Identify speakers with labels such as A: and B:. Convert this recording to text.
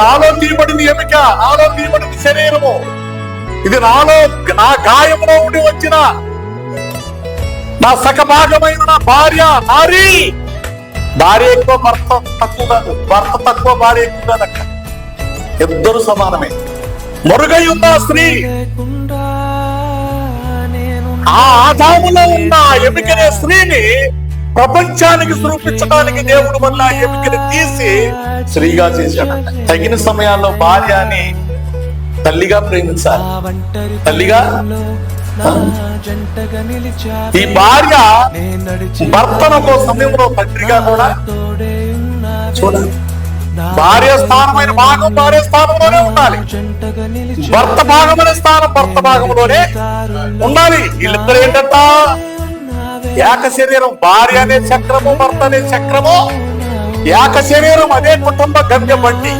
A: నాలో తీయబడింది ఎమిక నాలో తీయబడింది శరీరము. ఇది నాలో నా గాయములో ఉండి వచ్చిన నా సగభాగమైన నా భార్య నారీ. భార్య ఎక్కువ భర్త తక్కువ కాదు. భర్త తక్కువ భార్య ఎక్కువ అక్క ఇద్దరు సమానమే. మరుగై ఉన్న స్త్రీ ఆ ఆదాములో ఉన్న ఎమికనే స్త్రీని ప్రపంచానికి చూపించడానికి దేవుడు వల్ల ఆ తీసి స్త్రీగా చేశాడు. తగిన సమయాల్లో భార్య అని తల్లిగా ప్రేమించాలి. తల్లిగా? ఈ భార్య
B: నే
A: భర్తను ఒక సమయంలో తండ్రిగా కూడా చూడాలి. భార్య స్థానమైన భాగం భార్య స్థానంలోనే ఉండాలి. భర్త భాగమైన స్థానం భర్త భాగంలోనే ఉండాలి. వీళ్ళిద్దరు ఏంటంటే? ఏక శరీరం భార్య అనే చక్రము భర్త అనే చక్రము ఏక శరీరం అదే కుటుంబ గమ్యం బండి